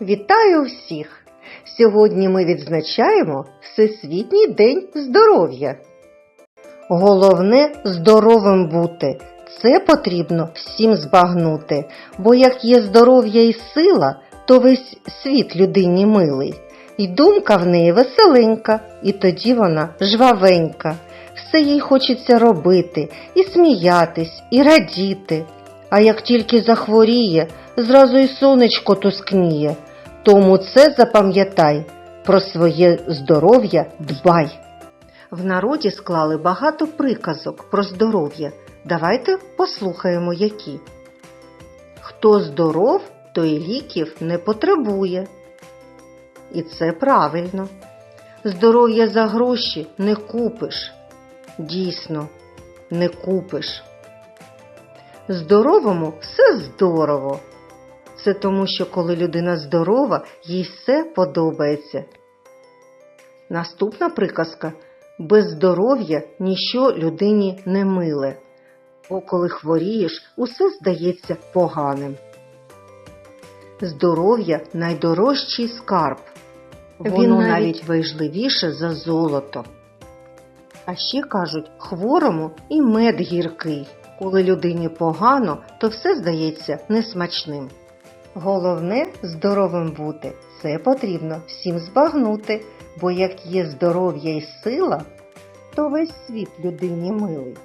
Вітаю всіх! Сьогодні ми відзначаємо Всесвітній день здоров'я. Головне здоровим бути. Це потрібно всім збагнути, бо як є здоров'я і сила, то весь світ людині милий. І думка в неї веселенька, і тоді вона жвавенька. Все їй хочеться робити, і сміятись, і радіти. А як тільки захворіє, зразу й сонечко тускніє. Тому це запам'ятай, про своє здоров'я дбай. В народі склали багато приказок про здоров'я. Давайте послухаємо які. Хто здоров, той ліків не потребує. І це правильно. Здоров'я за гроші не купиш. Дійсно, не купиш. Здоровому все здорово. Це тому, що коли людина здорова, їй все подобається. Наступна приказка без здоров'я ніщо людині не миле, бо коли хворієш, усе здається поганим. Здоров'я найдорожчий скарб. Воно Він навіть навіть важливіше за золото. А ще кажуть, хворому і мед гіркий. Коли людині погано, то все здається несмачним. Головне здоровим бути. Це потрібно всім збагнути, бо як є здоров'я і сила, то весь світ людині милий.